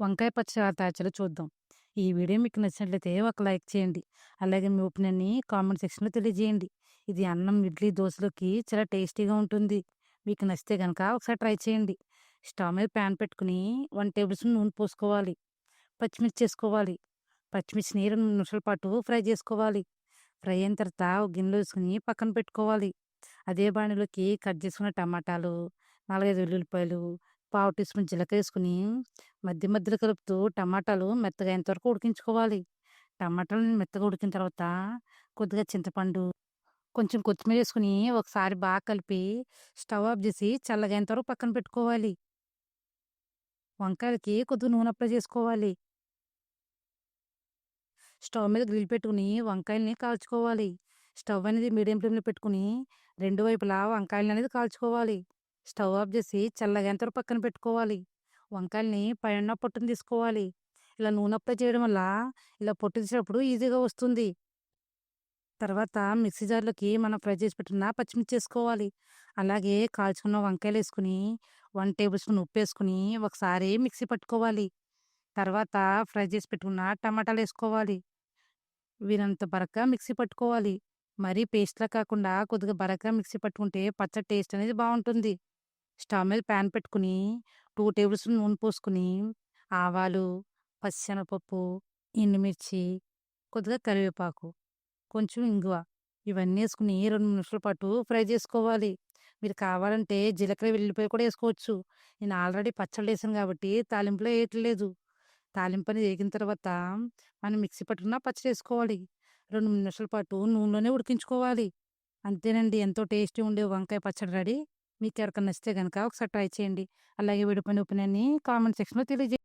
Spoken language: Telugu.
వంకాయ పచ్చడి తాచలు చూద్దాం. ఈ వీడియో మీకు నచ్చినట్లయితే ఒక లైక్ చేయండి. అలాగే మీ ఒపీనియన్‌ని కామెంట్ సెక్షన్‌లో తెలియజేయండి. ఇది అన్నం, ఇడ్లీ, దోశలోకి చాలా టేస్టీగా ఉంటుంది. మీకు నచ్చితే కనుక ఒకసారి ట్రై చేయండి. స్టవ్ మీద ప్యాన్ పెట్టుకుని వన్ టేబుల్ స్పూన్ నూనె పోసుకోవాలి. పచ్చిమిర్చి ఏసుకోవాలి. పచ్చిమిర్చిని రెండు నిమిషాల పాటు ఫ్రై చేసుకోవాలి. ఫ్రై అయిన తర్వాత ఒక గిన్నెలో వేసుకుని పక్కన పెట్టుకోవాలి. అదే బాణీలోకి కట్ చేసుకున్న టమాటాలు, 4, 5 వెల్లుల్లిపాయలు, పావు టీ స్పూన్ జీలకర్ర వేసుకుని మధ్య మధ్యలో కలుపుతూ టమాటాలు మెత్తగా ఎంతవరకు ఉడికించుకోవాలి. టమాటాలు మెత్తగా ఉడికిన తర్వాత కొద్దిగా చింతపండు, కొంచెం కొత్తిమీర వేసుకుని ఒకసారి బాగా కలిపి స్టవ్ ఆఫ్ చేసి చల్లగా అయ్యేంత వరకు పక్కన పెట్టుకోవాలి. వంకాయలకి కొద్దిగా నూనె అప్లై చేసుకోవాలి. స్టవ్ మీద గ్రిల్ పెట్టుకుని వంకాయల్ని కాల్చుకోవాలి. స్టవ్ అనేది మీడియం ఫ్లేమ్‌లో పెట్టుకుని రెండు వైపులా వంకాయలనేది కాల్చుకోవాలి. స్టవ్ ఆఫ్ చేసి చల్లగా పక్కన పెట్టుకోవాలి. వంకాయల్ని పైన పొట్టును తీసుకోవాలి. ఇలా నూనె అప్లై చేయడం వల్ల ఇలా పొట్టు తీసేటప్పుడు ఈజీగా వస్తుంది. తర్వాత మిక్సీ జార్‌లోకి మనం ఫ్రై చేసి పెట్టుకున్న పచ్చిమిర్చి వేసుకోవాలి అలాగే కాల్చుకున్న వంకాయలు వేసుకుని వన్ టేబుల్ స్పూన్ వేసుకుని ఒకసారి మిక్సీ పట్టుకోవాలి. తర్వాత ఫ్రై చేసి పెట్టుకున్న టమాటాలు వేసుకోవాలి వీరంత బరకగా మిక్సీ పట్టుకోవాలి. మరీ పేస్ట్‌లా కాకుండా కొద్దిగా బరకగా మిక్సీ పట్టుకుంటే పచ్చడి టేస్ట్ అనేది బాగుంటుంది స్టవ్ మీద ప్యాన్ పెట్టుకుని టూ టేబుల్ స్పూన్ నూనె పోసుకుని ఆవాలు, పచ్చిశనగపప్పు, ఎండుమిర్చి, కొద్దిగా కరివేపాకు, కొంచెం ఇంగువ ఇవన్నీ వేసుకుని రెండు నిమిషాల పాటు ఫ్రై చేసుకోవాలి. మీరు కావాలంటే జీలకర్ర, వెల్లిపోయి కూడా వేసుకోవచ్చు నేను ఆల్రెడీ పచ్చళ్ళు వేసాను కాబట్టి తాలింపులో వేయట్లేదు తాలింపు అనేది వేగిన తర్వాత మనం మిక్సీ పట్టుకున్న పచ్చడి వేసుకోవాలి రెండు నిమిషాల పాటు నూనెలోనే ఉడికించుకోవాలి. అంతేనండి ఎంతో టేస్టీ ఉండే వంకాయ పచ్చడి రెడీ. మీకు ఎవరికైనా నచ్చితే కనుక ఒకసారి ట్రై చేయండి. అలాగే వీడియో పైన కామెంట్ సెక్షన్‌లో తెలియజేయండి.